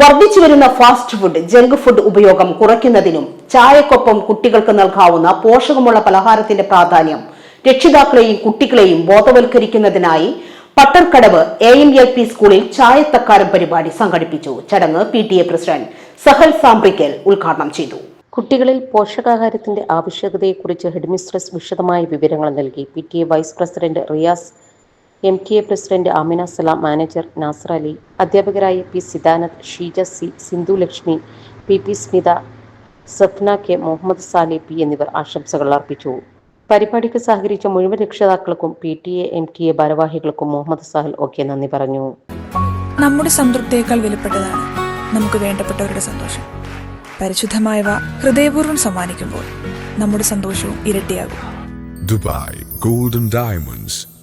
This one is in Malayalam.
വർദ്ധിച്ചു വരുന്ന ഫാസ്റ്റ് ഫുഡ് ജങ്ക് ഫുഡ് ഉപയോഗം കുറയ്ക്കുന്നതിനും ചായക്കൊപ്പം കുട്ടികൾക്ക് നൽകാവുന്ന പോഷകമുള്ള പലഹാരത്തിന്റെ പ്രാധാന്യം രക്ഷിതാക്കളെയും കുട്ടികളെയും ബോധവൽക്കരിക്കുന്നതിനായി Pattarkadavu A M L P സ്കൂളിൽ ചായത്തക്കാരം പരിപാടി സംഘടിപ്പിച്ചു. ചടങ്ങ് P T A president Sahal Sambrikkal ഉദ്ഘാടനം ചെയ്തു. കുട്ടികളിൽ പോഷകാഹാരത്തിന്റെ ആവശ്യകതയെക്കുറിച്ച് ഹെഡ്മിസ്ട്രസ് വിശദമായ വിവരങ്ങൾ നൽകി. P T A vice president Riyas M T A president Amina Salam manager Nasar Ali അധ്യാപകരായ P Sidanath Sheeja C Sindhu Lakshmi P P Smitha Safna K Muhammad Sali P എന്നിവർ ആശംസകൾ അർപ്പിച്ചു. പരിപാടിക്ക് സഹകരിച്ച മുഴുവൻ രക്ഷിതാക്കൾക്കും P T A M T A ഭാരവാഹികൾക്കും Muhammad Sahil ഒക്കെ നന്ദി പറഞ്ഞു. നമ്മുടെ സംതൃപ്തിയേക്കാൾ വിലപ്പെട്ടതാണ് നമുക്ക് വേണ്ടപ്പെട്ടവരുടെ സന്തോഷം. പരിശുദ്ധമായവ ഹൃദയപൂർവം സമ്മാനിക്കുമ്പോൾ നമ്മുടെ സന്തോഷവും ഇരട്ടിയാകും. Dubai golden Diamonds,